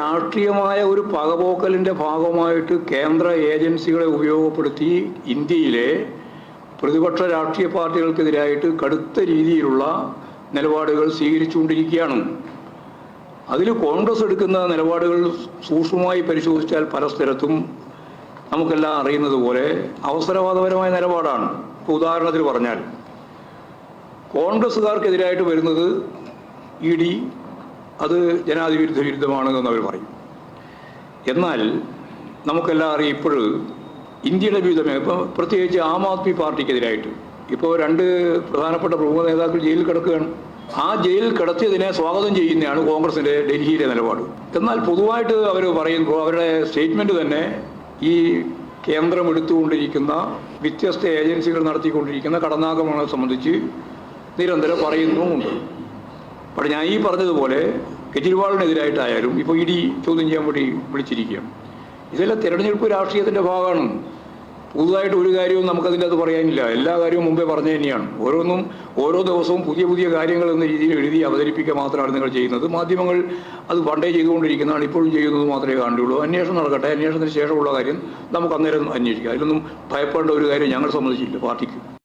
രാഷ്ട്രീയമായ ഒരു പകപോക്കലിന്റെ ഭാഗമായിട്ട് കേന്ദ്ര ഏജൻസികളെ ഉപയോഗപ്പെടുത്തി ഇന്ത്യയിലെ പ്രതിപക്ഷ രാഷ്ട്രീയ പാർട്ടികൾക്കെതിരായിട്ട് കടുത്ത രീതിയിലുള്ള നിലപാടുകൾ സ്വീകരിച്ചുകൊണ്ടിരിക്കുകയാണ്. അതിൽ കോൺഗ്രസ് എടുക്കുന്ന നിലപാടുകൾ സൂക്ഷ്മമായി പരിശോധിച്ചാൽ പല സ്ഥലത്തും നമുക്കെല്ലാം അറിയുന്നത് പോലെ അവസരവാദപരമായ നിലപാടാണ്. ഇപ്പോൾ ഉദാഹരണത്തിന് പറഞ്ഞാൽ കോൺഗ്രസ്സുകാർക്കെതിരായിട്ട് വരുന്നത് ഇ ഡി അത് ജനാധിപത്യ വിരുദ്ധമാണ് എന്ന് അവർ പറയും. എന്നാൽ നമുക്കെല്ലാം അറിയാം ഇപ്പോൾ ഇന്ത്യയുടെ വിവിധ ഇപ്പം പ്രത്യേകിച്ച് ആം ആദ്മി പാർട്ടിക്കെതിരായിട്ട് ഇപ്പോൾ രണ്ട് പ്രധാനപ്പെട്ട പ്രമുഖ നേതാക്കൾ ജയിലിൽ കിടക്കുകയാണ്. ആ ജയിലിൽ കിടത്തിയതിനെ സ്വാഗതം ചെയ്യുന്നതാണ് കോൺഗ്രസിന്റെ ഡൽഹിയിലെ നിലപാട്. എന്നാൽ പൊതുവായിട്ട് അവർ പറയുമ്പോൾ അവരുടെ സ്റ്റേറ്റ്മെന്റ് തന്നെ ഈ കേന്ദ്രം എടുത്തുകൊണ്ടിരിക്കുന്ന വ്യത്യസ്ത ഏജൻസികൾ നടത്തിക്കൊണ്ടിരിക്കുന്ന കടന്നാക്രമണങ്ങളെ സംബന്ധിച്ച് നിരന്തരം പറയുന്നുമുണ്ട്. അപ്പോൾ ഞാൻ ഈ പറഞ്ഞതുപോലെ കെജ്രിവാളിനെതിരായിട്ടായാലും ഇപ്പോൾ ഇ ഡി ചോദ്യം ചെയ്യാൻ വേണ്ടി വിളിച്ചിരിക്കുകയാണ്. ഇതെല്ലാം തിരഞ്ഞെടുപ്പ് രാഷ്ട്രീയത്തിന്റെ ഭാഗമാണ്. പുതുതായിട്ട് ഒരു കാര്യവും നമുക്കതിന്റെ അത് പറയാനില്ല. എല്ലാ കാര്യവും മുമ്പേ പറഞ്ഞു തന്നെയാണ്. ഓരോന്നും ഓരോ ദിവസവും പുതിയ പുതിയ കാര്യങ്ങൾ എന്ന രീതിയിൽ എഴുതി അവതരിപ്പിക്കുക മാത്രമാണ് നിങ്ങൾ ചെയ്യുന്നത്. മാധ്യമങ്ങൾ അത് പണ്ടേ ചെയ്തുകൊണ്ടിരിക്കുന്നതാണ് ഇപ്പോഴും ചെയ്യുന്നത് മാത്രമേ കാണുകയുള്ളൂ. അന്വേഷണം നടക്കട്ടെ. അന്വേഷണത്തിന് ശേഷമുള്ള കാര്യം നമുക്ക് അന്നേരം അന്വേഷിക്കാം. അതിലൊന്നും ഭയപ്പെടേണ്ട ഒരു കാര്യം ഞങ്ങൾ സംബന്ധിച്ചില്ല പാർട്ടിക്ക്.